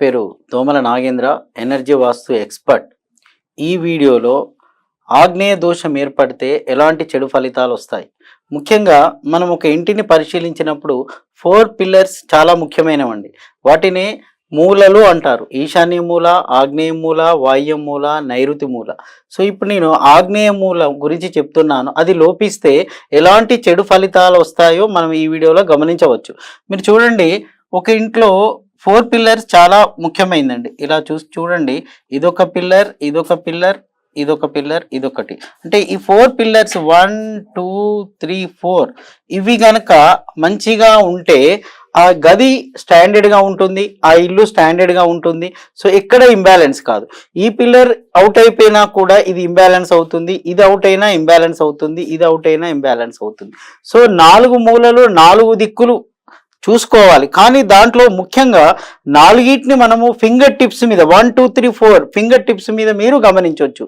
పేరు దోమల నాగేంద్ర ఎనర్జీ వాస్తు ఎక్స్పర్ట్. ఈ వీడియోలో ఆగ్నేయ దోషం ఏర్పడితే ఎలాంటి చెడు ఫలితాలు వస్తాయి? ముఖ్యంగా మనం ఒక ఇంటిని పరిశీలించినప్పుడు ఫోర్ పిల్లర్స్ చాలా ముఖ్యమైనవండి. వాటిని మూలలు అంటారు. ఈశాన్య మూల ఆగ్నేయ మూల వాయు మూల నైరుతి మూల. సో ఇప్పుడు నేను ఆగ్నేయ మూల గురించి చెప్తున్నాను. అది లోపిస్తే ఎలాంటి చెడు ఫలితాలు వస్తాయో మనం ఈ వీడియోలో గమనించవచ్చు. మీరు చూడండి ఒక ఇంట్లో ఫోర్ పిల్లర్స్ చాలా ముఖ్యమైనదండి ఇలా చూసి చూడండి. ఇదొక పిల్లర్ ఇదొక పిల్లర్ ఇదొక పిల్లర్ ఇదొకటి. అంటే ఈ four pillars one two three four ఇవి గనక మంచిగా ఉంటే ఆ గది స్టాండర్డ్గా ఉంటుంది ఆ ఇల్లు స్టాండర్డ్గా ఉంటుంది. సో ఎక్కడ ఇంబ్యాలెన్స్ కాదు. ఈ పిల్లర్ అవుట్ అయిపోయినా కూడా ఇది ఇంబ్యాలెన్స్ అవుతుంది ఇది అవుట్ అయినా ఇంబ్యాలెన్స్ అవుతుంది ఇది అవుట్ అయినా ఇంబ్యాలెన్స్ అవుతుంది. సో నాలుగు మూలలు నాలుగు దిక్కులు చూసుకోవాలి. కానీ దాంట్లో ముఖ్యంగా నాలుగిటిని మనము ఫింగర్ టిప్స్ మీద one two three four fingertips మీద మీరు గమనించవచ్చు